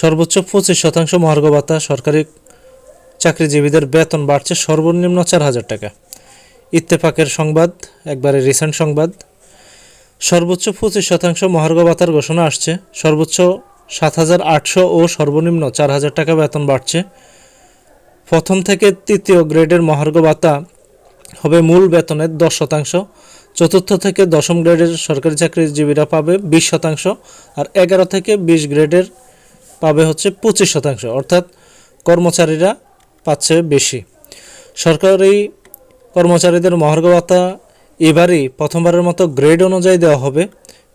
সর্বোচ্চ পঁচিশ শতাংশ মহার্ঘ ভাতা সরকারি চাকরিজীবীদের বেতন বাড়ছে সর্বনিম্ন চার হাজার টাকা। ইত্তেফাকের সংবাদ, একবারে রিসেন্ট সংবাদ। সর্বোচ্চ পঁচিশ শতাংশ মহার্ঘ ভাতার ঘোষণা আসছে। সর্বোচ্চ সাত হাজার আটশো ও সর্বনিম্ন চার হাজার টাকা বেতন বাড়ছে। প্রথম থেকে তৃতীয় গ্রেডের মহার্ঘ ভাতা হবে মূল বেতনের দশ শতাংশ। চতুর্থ থেকে দশম গ্রেডের সরকারি চাকরিজীবীরা পাবে বিশ শতাংশ। আর এগারো থেকে বিশ গ্রেডের পাবে হচ্ছে পঁচিশ শতাংশ, অর্থাৎ কর্মচারীরা পাচ্ছে বেশি। সরকারি কর্মচারীদের মহার্ঘ ভাতা এবারই প্রথমবারের মতো গ্রেড অনুযায়ী দেওয়া হবে।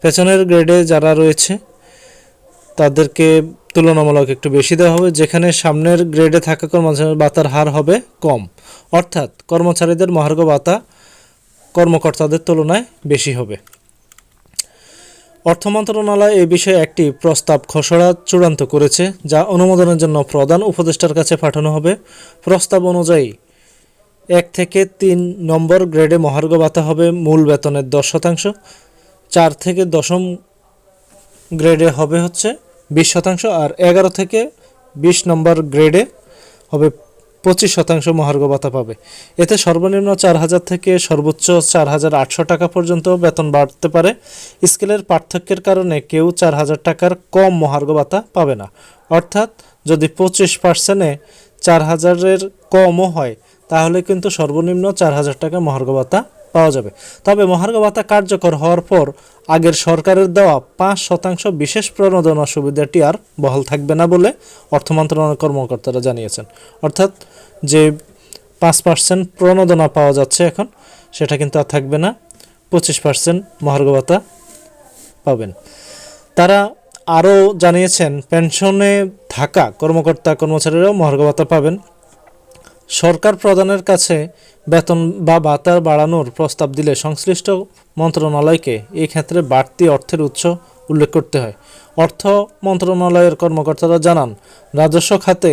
পেছনের গ্রেডে যারা রয়েছে, তাদেরকে তুলনামূলক একটু বেশি দেওয়া হবে, যেখানে সামনের গ্রেডে থাকা কর্মচারী ভাতার হার হবে কম। অর্থাৎ কর্মচারীদের মহার্ঘ ভাতা কর্মকর্তাদের তুলনায় বেশি হবে। অর্থ মন্ত্রণালয় এ বিষয়ে একটি প্রস্তাব খসড়া চূড়ান্ত করেছে, যা অনুমোদনের জন্য প্রধান উপদেষ্টার কাছে পাঠানো হবে। প্রস্তাব অনুযায়ী, এক থেকে তিন নম্বর গ্রেডে মহার্ঘ ভাতা হবে মূল বেতনের দশ শতাংশ, চার থেকে দশম গ্রেডে হবে হচ্ছে বিশ শতাংশ, আর এগারো থেকে বিশ নম্বর গ্রেডে হবে পঁচিশ শতাংশ মহার্ঘ ভাতা পাবে। এতে সর্বনিম্ন চার হাজার থেকে সর্বোচ্চ চার হাজার আটশো টাকা পর্যন্ত বেতন বাড়তে পারে। স্কেলের পার্থক্যের কারণে কেউ চার হাজার টাকার কম মহার্ঘ ভাতা পাবে না। অর্থাৎ যদি পঁচিশ পার্সেন্টে চার হাজারের কমও হয়, তাহলে কিন্তু সর্বনিম্ন চার হাজার টাকা মহার্ঘ ভাতা পাওয়া যাবে। তবে মহার্ঘ ভাতা কার্যকর হওয়ার পর আগের সরকারের দেওয়া পাঁচ শতাংশ বিশেষ প্রণোদনা সুবিধাটি আর বহাল থাকবে না বলে অর্থ মন্ত্রণালয়ের কর্মকর্তারা জানিয়েছেন। অর্থাৎ যে পাঁচ পার্সেন্ট প্রণোদনা পাওয়া যাচ্ছে এখন, সেটা কিন্তু আর থাকবে না। পঁচিশ পার্সেন্ট মহার্ঘ ভাতা পাবেন। তারা আরও জানিয়েছেন, পেনশনে থাকা কর্মকর্তা কর্মচারীরাও মহার্ঘ ভাতা পাবেন। সরকার প্রধানের কাছে বেতন বা ভাতা বাড়ানোর প্রস্তাব দিলে সংশ্লিষ্ট মন্ত্রণালয়কে এই ক্ষেত্রে বাড়তি অর্থের উৎস উল্লেখ করতে হয়। অর্থ মন্ত্রণালয়ের কর্মকর্তারা জানান, রাজস্ব খাতে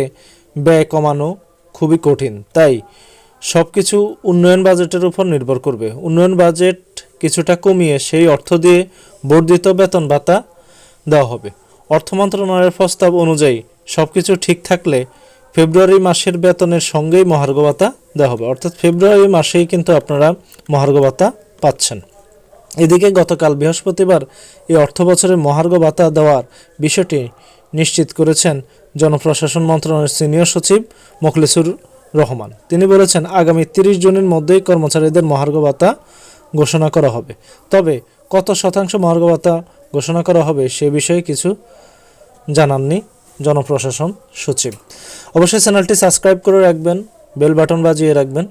ব্যয় কমানো খুবই কঠিন, তাই সব কিছু উন্নয়ন বাজেটের উপর নির্ভর করবে। উন্নয়ন বাজেট কিছুটা কমিয়ে সেই অর্থ দিয়ে বর্ধিত বেতন ভাতা দেওয়া হবে। অর্থ মন্ত্রণালয়ের প্রস্তাব অনুযায়ী সব কিছু ঠিক থাকলে ফেব্রুয়ারি মাসের বেতনের সঙ্গেই মহার্ঘ ভাতা দেওয়া হবে। অর্থাৎ ফেব্রুয়ারি মাসেই কিন্তু আপনারা মহার্ঘ ভাতা পাচ্ছেন। এদিকে গতকাল বৃহস্পতিবার এই অর্থ বছরে মহার্ঘ ভাতা দেওয়ার বিষয়টি নিশ্চিত করেছেন জনপ্রশাসন মন্ত্রণালয়ের সিনিয়র সচিব মোখলেসুর রহমান। তিনি বলেছেন, আগামী তিরিশ জুনের মধ্যেই কর্মচারীদের মহার্ঘ ভাতা ঘোষণা করা হবে। তবে কত শতাংশ মহার্ঘ ভাতা ঘোষণা করা হবে সে বিষয়ে কিছু জানাননি জনপ্রশাসন সচিব। অবশ্যই চ্যানেলটি সাবস্ক্রাইব করে রাখবেন, বেল বাটন বাজিয়ে রাখবেন।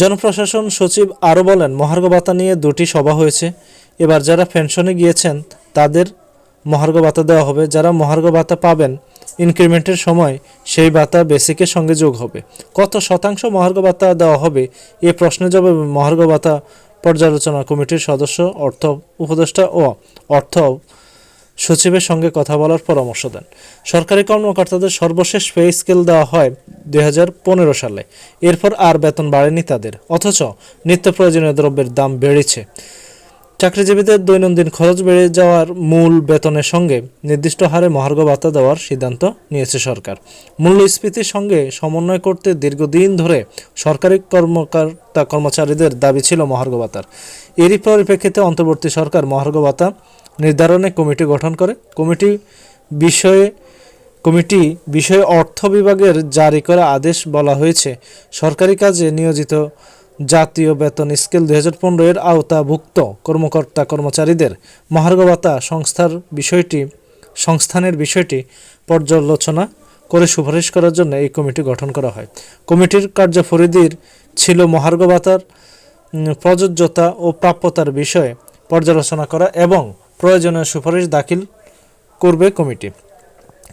জনপ্রশাসন সচিব আরও বলেন, মহার্ঘ ভাতা নিয়ে দুটি সভা হয়েছে। এবার যারা পেনশনে গিয়েছেন, তাদের মহার্ঘ ভাতা দেওয়া হবে। যারা মহার্ঘ ভাতা পাবেন ইনক্রিমেন্টের সময়, সেই ভাতা বেসিকের সঙ্গে যোগ হবে। কত শতাংশ মহার্ঘ ভাতা দেওয়া হবে, এ প্রশ্নে জবাবে মহার্ঘ ভাতা পর্যালোচনা কমিটির সদস্য, অর্থ উপদেষ্টা ও অর্থ সচিবের সঙ্গে কথা বলার পরামর্শ দেন। সরকারি কর্মকর্তাদের সর্বশেষ পে স্কেল দেওয়া হয় দুই সালে। এরপর আর বেতন বাড়েনি তাদের, অথচ নিত্য প্রয়োজনীয় দ্রব্যের দাম বেড়েছে। চাকরিজীবীদের দৈনন্দিন খরচ বেড়ে যাওয়ার মূল বেতনের সঙ্গে নির্দিষ্ট হারে মহার্ঘ ভাতা দেওয়ার সিদ্ধান্ত নিয়েছে সরকার। মূল্যস্ফীতির সঙ্গে সমন্বয় করতে দীর্ঘদিন ধরে সরকারি কর্মকর্তা কর্মচারীদের দাবি ছিল মহার্ঘ ভাতার। এরই পরিপ্রেক্ষিতে অন্তর্বর্তী সরকার মহার্ঘ ভাতা নির্ধারণে কমিটি গঠন করে। কমিটি বিষয়ে কমিটি বিষয়ে অর্থ বিভাগের জারি করা আদেশ বলা হয়েছে। সরকারি কাজে নিয়োজিত জাতীয় বেতন স্কেল দুই হাজার পনেরো এর আওতাভুক্ত কর্মকর্তা কর্মচারীদের মহার্ঘ ভাতা সংস্থার বিষয়টি, সংস্থানের বিষয়টি পর্যালোচনা করে সুপারিশ করার জন্য এই কমিটি গঠন করা হয়। কমিটির কার্যপরিধির ছিল মহার্ঘ ভাতার প্রযোজ্যতা ও প্রাপ্যতার বিষয়ে পর্যালোচনা করা এবং প্রয়োজনীয় সুপারিশ দাখিল করবে কমিটি।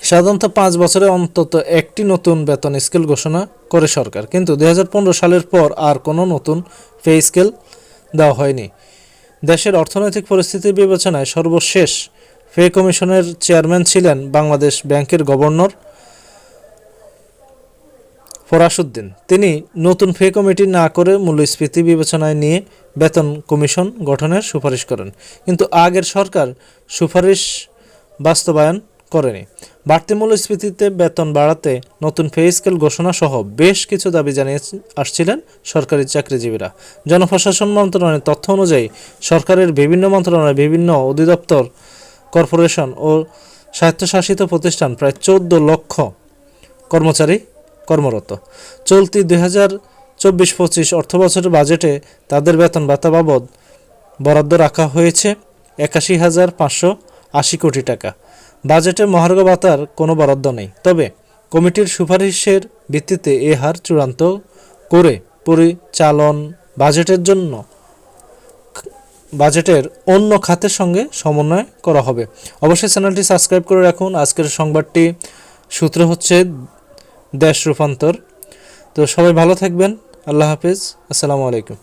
সাধারণত পাঁচ বছরে অন্তত একটি নতুন বেতন স্কেল ঘোষণা করে সরকার, কিন্তু দু হাজার পনেরো সালের পর আর কোনো নতুন পে স্কেল দেওয়া হয়নি। দেশের অর্থনৈতিক পরিস্থিতি বিবেচনায় সর্বশেষ পে কমিশনের চেয়ারম্যান ছিলেন বাংলাদেশ ব্যাংকের গভর্নর ফরাসুদ্দিন। তিনি নতুন ফে কমিটি না করে মূল্যস্ফীতি বিবেচনায় নিয়ে বেতন কমিশন গঠনের সুপারিশ করেন। কিন্তু আগের সরকার সুপারিশ বাস্তবায়ন করেনি। বাড়তি মূল্যস্ফীতিতে বেতন বাড়াতে নতুন পে স্কেল ঘোষণা সহ বেশ কিছু দাবি জানিয়ে আসছিলেন সরকারি চাকরিজীবীরা। জনপ্রশাসন মন্ত্রণালয়ের তথ্য অনুযায়ী, সরকারের বিভিন্ন মন্ত্রণালয় বিভিন্ন অধিদপ্তর, কর্পোরেশন ও স্বায়ত্তশাসিত প্রতিষ্ঠান প্রায় চোদ্দ লক্ষ কর্মচারী কর্মরত। চলতি দুই হাজার চব্বিশ পঁচিশ অর্থবছরের বাজেটে তাদের বেতন ভাতা বাবদ বরাদ্দ রাখা হয়েছে একাশি হাজার পাঁচশো আশি কোটি টাকা। বাজেটে মহার্ঘ ভাতার কোনো বরাদ্দ নেই। তবে কমিটির সুপারিশের ভিত্তিতে এ হার চূড়ান্ত করে পরিচালন বাজেটের জন্য বাজেটের অন্য খাতের সঙ্গে সমন্বয় করা হবে। অবশ্যই চ্যানেলটি সাবস্ক্রাইব করে রাখুন। আজকের সংবাদটি সূত্র হচ্ছে দেশ রূপান্তর। তো সবাই ভালো থাকবেন। আল্লাহ হাফিজ। আসসালামু আলাইকুম।